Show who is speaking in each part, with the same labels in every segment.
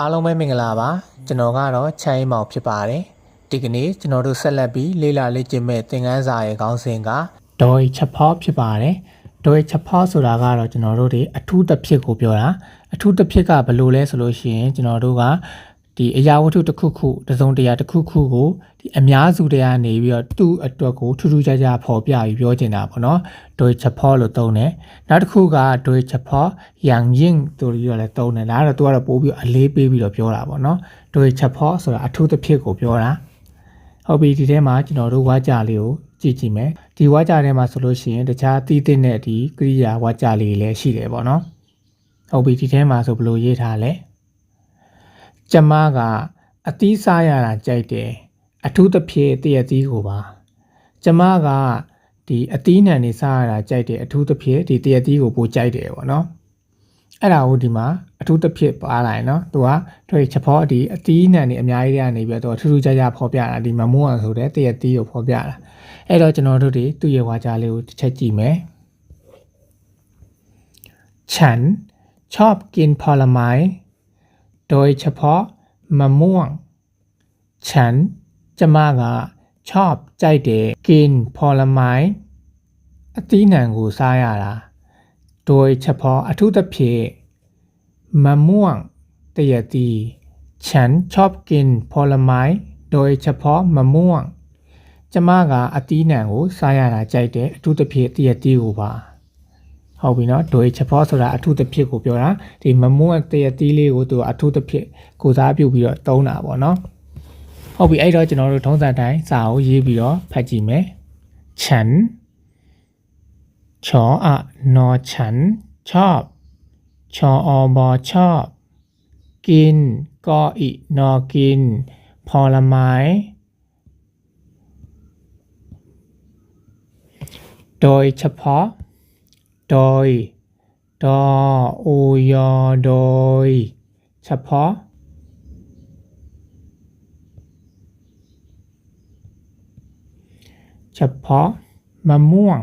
Speaker 1: အားလုံးပဲမင်္ဂလာပါကျွန်တော်ကတော့ချမ်းအေးမောင်ဖြစ်ပါတယ်ဒီကနေ့ကျွန်တော်တို့ဆက်လက်ပြီးလေ့လာလေ့ကျင့်မဲ့သင်ခန်းစာရဲ့ခေါင်းစဉ်ကဒေါ်ချက်ဖောဖြစ်ပါတယ်ဒေါ်ချက်ဖောဆိုတာကတော့ကျွန်တော်တို့တွေအထူးတစ်ဖြစ်ကိုပြောတာအထူးတစ်ဖြစ်ကဘယ်လိုလဲဆိုလို့ရှိရင်ကျွန်တော်တို့က ဒီအရာဝတ္ထုတစ်ခုခုတစ်စုံတစ်ရာတစ်ခုခုကိုဒီအများစုတွေကနေပြီးတော့သူ့အတွက်ကိုထူးထူးခြားခြားဖော်ပြပြီးပြောချင်တာပေါ့နော်ဒေါ်ချက်ဖောလို့သုံးတယ်နောက်တစ်ခုကဒေါ်ချက်ဖောယန်ယင်းတို့ပြီးတော့လည်းသုံးတယ်ဒါကတော့သူကတော့ပို့ပြီးတော့အလေးပေးပြီးတော့ပြောတာပေါ့နော်ဒေါ်ချက်ဖောဆိုတာအထူးတစ်ဖြစ်ကိုပြောတာဟုတ်ပြီဒီထဲမှာကျွန်တော်တို့ဝါကြလေးကိုကြည့်ကြည့်မယ်ဒီဝါကြထဲမှာဆိုလို့ရှိရင်တခြားတီးတဲ့နဲ့ဒီကရိယာဝါကြလေးလည်းရှိတယ်ပေါ့နော်ဟုတ်ပြီဒီထဲမှာဆိုဘယ်လိုရေးထားလဲ ကျမကအသီးစားရတာကြိုက်တယ်အထူးသဖြင့်တည့်ရသီးကိုပါကျမကဒီအသီးနှံနေစားရတာကြိုက်တယ်အထူးသဖြင့်ဒီတည့်ရသီးကိုပိုကြိုက်တယ်ပေါ့နော်အဲ့ဒါကိုဒီမှာအထူးသဖြင့်ပါလာရင်နော်သူကတွေ့ချက်ဖောဒီအသီးနှံနေအများကြီးတွေကနေပြီးတော့ထူးထူးခြားခြားဖော်ပြတာဒီမမိုးအောင်ဆိုတဲ့တည့်ရသီးကိုဖော်ပြတာအဲ့တော့ကျွန်တော်တို့တွေသူ့ရဲ့ဝါကြလေးကိုတစ်ချက်ကြည့်မယ်ฉันชอบกินผลไม้ โดยเฉพาะมะม่วง ฉันจะมากะชอบใจเด็กกินผลไม้အသီးနှံကိုစားရတာโดยเฉพาะအထူးသဖြင့်มะม่วงတရတီฉันชอบกินผลไม้โดยเฉพาะมะม่วงကျမကအသီးနှံကိုစားရတာကြိုက်တယ်အထူးသဖြင့်တရတီကိုပါ ဟုတ်ပြီနော်ဒိုချဖောဆိုတာအထူးသဖြင့်ကိုပြောတာဒီမမွန်းတရတီးလေးကိုသူကအထူးသဖြင့်ကိုစားပြုတ်ပြီးတော့သုံးတာပေါ့နော်ဟုတ်ပြီအဲ့တော့ကျွန်တော်တို့ထုံးစံတိုင်းစာကိုရေးပြီးတော့ဖတ်ကြည့်မယ်ฉันชออะนอฉันชอบชออบอชอบ กินกออินอกินผลไม้ โดยเฉพาะ โดยดอโยอโดย เฉพาะ เฉพาะมะม่วง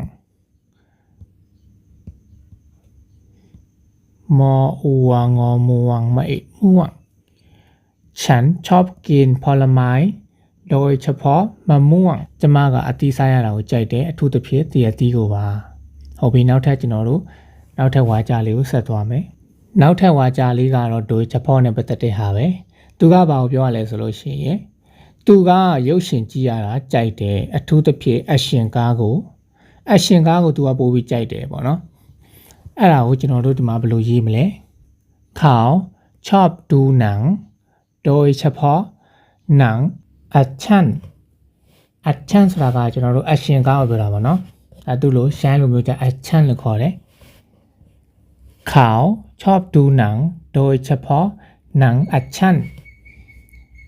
Speaker 1: มออัวงอม่วงมะเอกม่วง ฉันชอบกินผลไม้ โดยเฉพาะมะม่วง จะมากับอติไซเราใจเดดทูตเพียเตียตีกว่า ဟုတ်ပြီနောက်ထပ်ကျွန်တော်တို့နောက်ထပ်ဝါကြလေးကိုဆက်သွားမယ်နောက်ထပ်ဝါကြလေးကတော့ဒိုဂျပန်နဲ့ပတ်သက်တဲ့ဟာပဲသူကဘာကိုပြောရလဲဆိုလို့ရှိရင်သူကရုပ်ရှင်ကြည့်ရတာကြိုက်တယ်အထူးသဖြင့်အရှင်ကားကိုအရှင်ကားကိုသူကပို့ပြီးကြိုက်တယ်ပေါ့နော်အဲ့ဒါကိုကျွန်တော်တို့ဒီမှာဘယ်လိုရေးမလဲเขาชอบดูหนัง โดยเฉพาะหนังแอคชั่นแอคชั่นဆိုတာကကျွန်တော်တို့ action ကားကိုပြောတာပါเนาะ အဲသူလို့ shine လို့မျိုးကြ action လို့ခေါ်တယ်เขาชอบดูหนัง โดยเฉพาะหนังแอคชั่น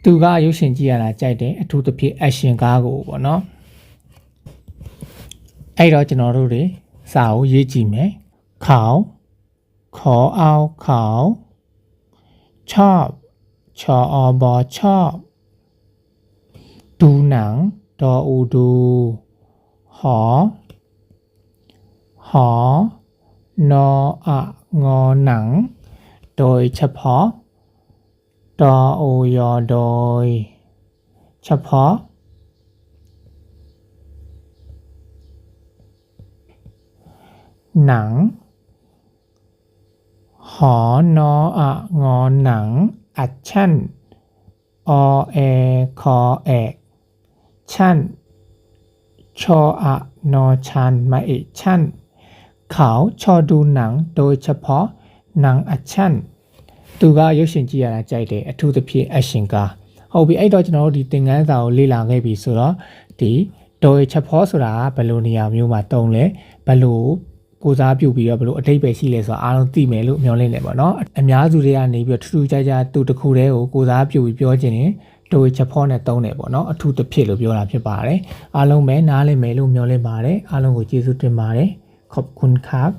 Speaker 1: သူကရုပ်ရှင်ကြည့်ရတာကြိုက်တယ်အထူးသဖြင့် action ကားကိုပေါ့เนาะအဲ့တော့ကျွန်တော်တို့တွေစာကိုရေးကြည့်မယ်เขาขอเอาเขาชอบชออบอชอบ ดูหนัง ดออูดู หอ หอนออะงอหนัง โดยเฉพาะดอโอยอโดย เฉพาะ หนัง หอนออะงอหนังแอคชั่นอแอคอแอกชั่นชออะนอชันมาเอกชั่นน ခေါချော်ဒူနန်ဒိုချဖောနန်အချန်သူကရုပ်ရှင်ကြည့်ရတာကြိုက်တယ်အထူးသဖြင့်အရှင်ကားဟုတ်ပြီအဲ့တော့ကျွန်တော်တို့ဒီသင်ခန်းစာကိုလေ့လာခဲ့ပြီဆိုတော့ဒီဒိုချဖောဆိုတာဘယ်လိုနေရာမျိုးမှာတုံးလဲဘယ်လိုကိုစားပြုပြီးတော့ဘလို့အတိတ်ပဲရှိလဲဆိုတော့အားလုံးသိမယ်လို့မျှော်လင့်နေပါတော့အများစုတွေကနေပြီးတော့ထူးထူးခြားခြားသူတစ်ခုတည်းကိုကိုစားပြုပြီးပြောခြင်းရင်တို့ချက်ဖောနဲ့တုံးတယ်ပေါ့နော်အထူးသဖြင့်လို့ပြောတာဖြစ်ပါတယ်အားလုံးပဲနားလည်မယ်လို့မျှော်လင့်ပါတယ်အားလုံးကိုကျေးဇူးတင်ပါတယ် ขอบคุณครับ